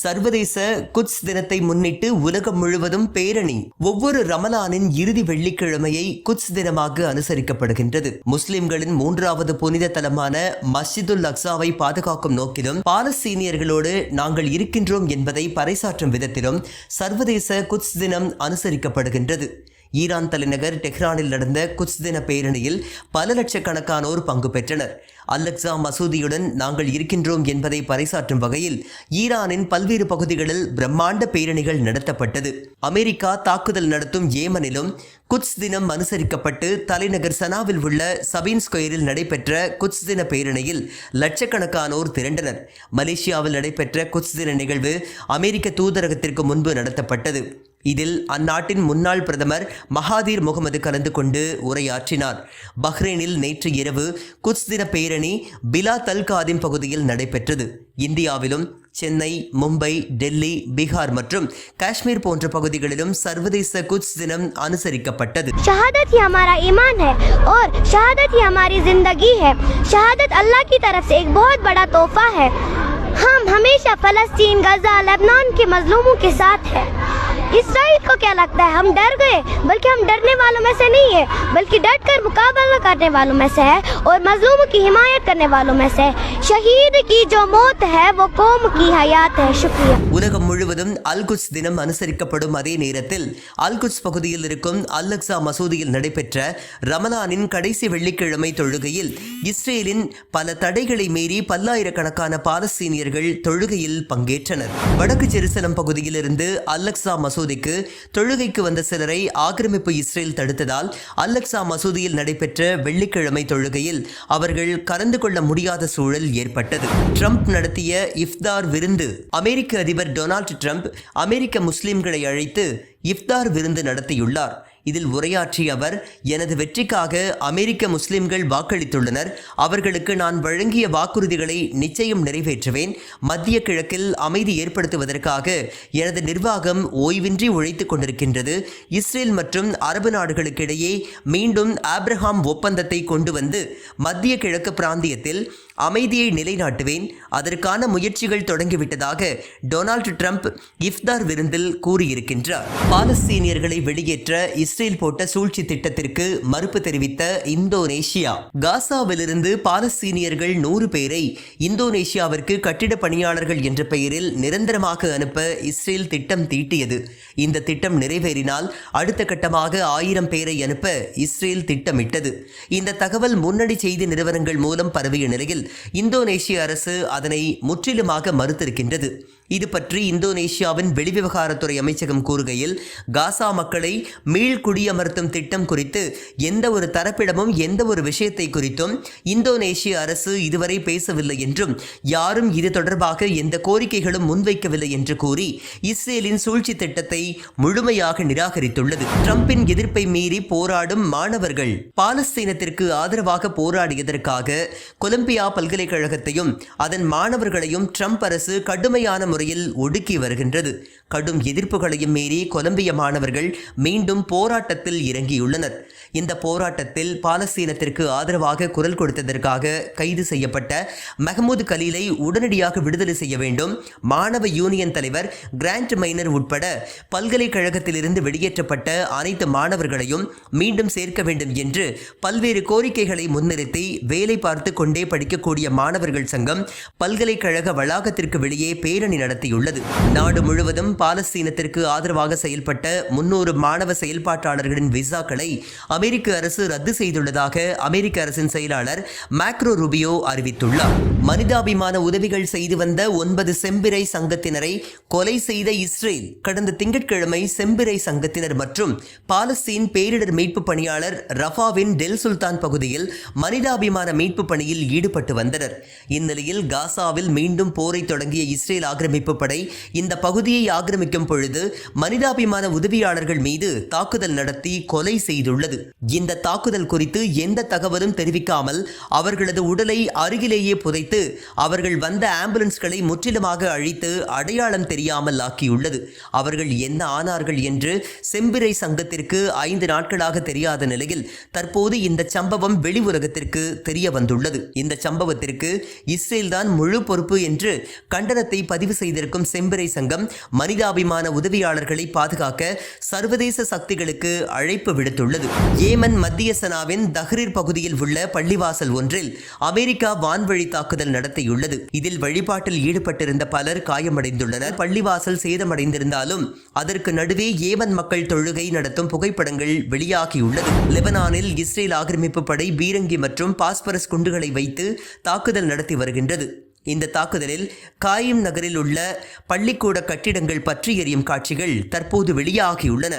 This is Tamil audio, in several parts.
சர்வதேச குட்ஸ் தினத்தை முன்னிட்டு உலகம் முழுவதும் பேரணி ஒவ்வொரு ரமலானின் இறுதி வெள்ளிக்கிழமையை குட்ஸ் தினமாக அனுசரிக்கப்படுகின்றது. முஸ்லிம்களின் மூன்றாவது புனித தலமான மஸ்ஜிதுல் அக்ஸாவை பாதுகாக்கும் நோக்கிலும் பாலஸ்தீனியர்களோடு நாங்கள் இருக்கின்றோம் என்பதை பறைசாற்றும் விதத்திலும் சர்வதேச குட்ஸ் தினம் அனுசரிக்கப்படுகின்றது. ஈரான் தலைநகர் டெஹ்ரானில் நடந்த குட்ஸ் தின பேரணியில் பல லட்சக்கணக்கானோர் பங்கு பெற்றனர். அல்லக்ஸா மசூதியுடன் நாங்கள் இருக்கின்றோம் என்பதை பறைசாற்றும் வகையில் ஈரானின் பல்வேறு பகுதிகளில் பிரம்மாண்ட பேரணிகள் நடத்தப்பட்டது. அமெரிக்கா தாக்குதல் நடத்தும் ஏமனிலும் குட்ஸ் தினம் அனுசரிக்கப்பட்டு தலைநகர் சனாவில் உள்ள சபீன் ஸ்கொயரில் நடைபெற்ற குட்ஸ் தின பேரணியில் லட்சக்கணக்கானோர் திரண்டனர். மலேசியாவில் நடைபெற்ற குட்ஸ் தின நிகழ்வு அமெரிக்க தூதரகத்திற்கு முன்பு நடத்தப்பட்டது. இதில் அந்நாட்டின் முன்னாள் பிரதமர் மகாதீர் முகமது கலந்து கொண்டு உரையாற்றினார் பஹ்ரைனில் நேற்று இரவு குட்ஸ் தின பேரணி பிலா தல்காதிம் பகுதியில் நடைபெற்றது இந்தியாவிலும் சென்னை மும்பை டெல்லி பீகார் மற்றும் காஷ்மீர் போன்ற பகுதிகளிலும் சர்வதேச குட்ஸ் தினம் அனுசரிக்கப்பட்டது शहादत ही हमारा ईमान है और शहादत ही हमारी जिंदगी है शहादत अल्लाह की तरफ से एक बहुत बड़ा तोहफा है हम हमेशा फलस्तीन गजा लेबनान के मजलूमों के साथ हैं इसराइल को क्या लगता है हम डर गए बल्कि हम डरने वालों में से नहीं है बल्कि डट कर मुकाबला करने वालों में से है और मजलूमों की हिमायत करने वालों में से है शहीद की जो मौत है वो कौम की हयात है शुक्रिया உலகம் முழுவதும் அல் குட்ஸ் தினம் அனுசரிக்கப்படும் அதே நேரத்தில் அல் குட்ஸ் பகுதியில் இருக்கும் அல் அக்ஸா மசூதியில் நடைபெற்ற ரமலானின் கடைசி வெள்ளிக்கிழமை தொழுகையில் இஸ்ரேலின் பல தடைகளை மீறி பல்லாயிரக்கணக்கான பாலஸ்தீனியர்கள் தொழுகையில் பங்கேற்றனர். வடக்கு ஜெருசலம் பகுதியிலிருந்து அல்லக்ஸா மசூதிக்கு தொழுகைக்கு வந்த சிலரை ஆக்கிரமிப்பு இஸ்ரேல் தடுத்ததால் அல்லக்ஸா மசூதியில் நடைபெற்ற வெள்ளிக்கிழமை தொழுகையில் அவர்கள் கலந்து கொள்ள முடியாத சூழல் ஏற்பட்டது. ட்ரம்ப் நடத்திய இஃப்தார் விருந்து அமெரிக்க அதிபர் டொனால்ட் ட்ரம்ப் அமெரிக்க முஸ்லிம்களை அழைத்து இஃப்தார் விருந்து நடத்தியுள்ளார். இதில் உரையாற்றிய அவர் எனது வெற்றிக்காக அமெரிக்க முஸ்லிம்கள் வாக்களித்துள்ளனர். அவர்களுக்கு நான் வழங்கிய வாக்குறுதிகளை நிச்சயம் நிறைவேற்றுவேன். மத்திய கிழக்கில் அமைதி ஏற்படுத்துவதற்காக எனது நிர்வாகம் ஓய்வின்றி உழைத்துக் கொண்டிருக்கின்றது. இஸ்ரேல் மற்றும் அரபு நாடுகளுக்கிடையே மீண்டும் ஆப்ரஹாம் ஒப்பந்தத்தை கொண்டு வந்து மத்திய கிழக்கு பிராந்தியத்தில் அமைதியை நிலைநாட்டுவேன். அதற்கான முயற்சிகள் தொடங்கிவிட்டதாக டொனால்டு ட்ரம்ப் இஃப்தார் விருந்தில் கூறியிருக்கின்றார். பாலஸ்தீனியர்களை வெளியேற்ற இஸ்ரேல் போட்ட சூழ்ச்சி திட்டத்திற்கு மறுப்பு தெரிவித்த இந்தோனேஷியா. காசாவிலிருந்து பாலஸ்தீனியர்கள் நூறு பேரை இந்தோனேஷியாவிற்கு கட்டிட பணியாளர்கள் என்ற பெயரில் நிரந்தரமாக அனுப்ப இஸ்ரேல் திட்டம் தீட்டியது. இந்த திட்டம் நிறைவேறினால் அடுத்த கட்டமாக ஆயிரம் பேரை அனுப்ப இஸ்ரேல் திட்டமிட்டது. இந்த தகவல் முன்னணி செய்தி நிறுவனங்கள் மூலம் பரவிய நிலையில் இந்தோனேஷிய அரசு அதனை முற்றிலுமாக மறுத்திருக்கின்றது. இது பற்றி இந்தோனேஷியாவின் வெளிவிவகாரத்துறை அமைச்சகம் கூறுகையில் காசா மக்களை மீள் குடியமர்த்தும் திட்டம் குறித்து எந்த ஒரு தரப்பிடமும் எந்த ஒரு விஷயத்தை குறித்தும் இந்தோனேஷிய அரசு இதுவரை பேசவில்லை என்றும் யாரும் இது தொடர்பாக எந்த கோரிக்கைகளும் முன்வைக்கவில்லை என்று கூறி இஸ்ரேலின் சூழ்ச்சி திட்டத்தை முழுமையாக நிராகரித்துள்ளது. ட்ரம்பின் எதிர்ப்பை மீறி போராடும் மாணவர்கள் பாலஸ்தீனத்திற்கு ஆதரவாக போராடியதற்காக கொலம்பியா பல்கலைக்கழகத்தையும் அதன் மாணவர்களையும் ட்ரம்ப் அரசு கடுமையான முறையில் ஒடுக்கி வருகின்றது. கடும் எதிர்ப்புகளையும் மீறி கொலம்பிய மாணவர்கள் மீண்டும் போராட்டத்தில் இறங்கியுள்ளனர். இந்த போராட்டத்தில் பாலஸ்தீனத்திற்கு ஆதரவாக குரல் கொடுத்ததற்காக கைது செய்யப்பட்ட மெஹமூத் கலீலை உடனடியாக விடுதலை செய்ய வேண்டும். மாணவ யூனியன் தலைவர் கிராண்ட் மைனர் உட்பட பல்கலைக்கழகத்திலிருந்து வெளியேற்றப்பட்ட அனைத்து மாணவர்களையும் மீண்டும் சேர்க்க வேண்டும் என்று பல்வேறு கோரிக்கைகளை முன்னிறுத்தி வேலை பார்த்து கொண்டே படிக்கக்கூடிய மாணவர்கள் சங்கம் பல்கலைக்கழக வளாகத்திற்கு வெளியே பேரணி நடத்தியுள்ளது. நாடு முழுவதும் பாலஸ்தீனத்திற்கு ஆதரவாக செயல்பட்ட முன்னூறு மாணவ செயல்பாட்டாளர்களின் விசாக்களை அமெரிக்க அரசு ரத்து செய்துள்ளதாக அமெரிக்க அரசின் செயலாளர் மேக்ரோ ருபியோ அறிவித்துள்ளார். மனிதாபிமான உதவிகள் செய்து வந்த ஒன்பது செம்பிரை சங்கத்தினரை கொலை செய்த இஸ்ரேல் கடந்த திங்கட்கிழமை செம்பிரை சங்கத்தினர் மற்றும் பாலஸ்தீன் பேரிடர் மீட்பு பணியாளர் ரஃபாவின் டெல் சுல்தான் பகுதியில் மனிதாபிமான மீட்பு பணியில் ஈடுபட்டு வந்தனர். இந்நிலையில் காசாவில் மீண்டும் போரை தொடங்கிய இஸ்ரேல் ஆக்கிரமிப்பு படை இந்த பகுதியை ஆக்கிரமிக்கும் பொழுது மனிதாபிமான உதவியாளர்கள் மீது தாக்குதல் நடத்தி கொலை செய்துள்ளது. இந்த தாக்குதல் குறித்து எந்த தகவலும் தெரிவிக்காமல் அவர்களது உடலை அருகிலேயே புதைத்து அவர்கள் வந்த ஆம்புலன்ஸ்களை முற்றிலுமாக அழித்து அடையாளம் தெரியாமல் ஆக்கியுள்ளது. அவர்கள் என்ன ஆனார்கள் என்று செம்பிரை சங்கத்திற்கு ஐந்து நாட்களாக தெரியாத நிலையில் தற்போது இந்த சம்பவம் வெளி உலகத்திற்கு தெரிய வந்துள்ளது. இந்த சம்பவத்திற்கு இஸ்ரேல் தான் முழு பொறுப்பு என்று கண்டனத்தை பதிவு செய்திருக்கும் செம்பிறை சங்கம் மனிதாபிமான உதவியாளர்களை பாதுகாக்க சர்வதேச சக்திகளுக்கு அழைப்பு விடுத்துள்ளது. ஏமன் மத்திய சனாவின் தஹ்ரீர் பகுதியில் உள்ள பள்ளிவாசல் ஒன்றில் அமெரிக்கா வான்வழி தாக்குதல் நடத்தியுள்ளது. இதில் வழிபாட்டில் ஈடுபட்டிருந்த பலர் காயமடைந்துள்ளனர். பள்ளிவாசல் சேதமடைந்திருந்தாலும் அதற்கு நடுவே ஏமன் மக்கள் தொழுகை நடத்தும் புகைப்படங்கள் வெளியாகியுள்ளது. லெபனானில் இஸ்ரேல் ஆக்கிரமிப்பு படை பீரங்கி மற்றும் பாஸ்பரஸ் குண்டுகளை வைத்து தாக்குதல் நடத்தி வருகின்றது. இந்த தாக்குதலில் காயிம் நகரில் உள்ள பள்ளிக்கூட கட்டிடங்கள் பற்றி எறியும் காட்சிகள் தற்போது வெளியாகியுள்ளன.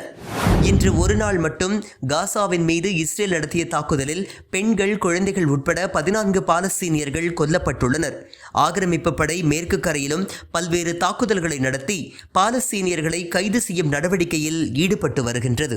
இன்று ஒரு நாள் மட்டும் காசாவின் மீது இஸ்ரேல் நடத்திய தாக்குதலில் பெண்கள் குழந்தைகள் உட்பட பதினான்கு பாலஸ்தீனியர்கள் கொல்லப்பட்டுள்ளனர். ஆக்கிரமிப்பு படை மேற்கு கரையிலும் பல்வேறு தாக்குதல்களை நடத்தி பாலஸ்தீனியர்களை கைது செய்யும் நடவடிக்கையில் ஈடுபட்டு வருகின்றது.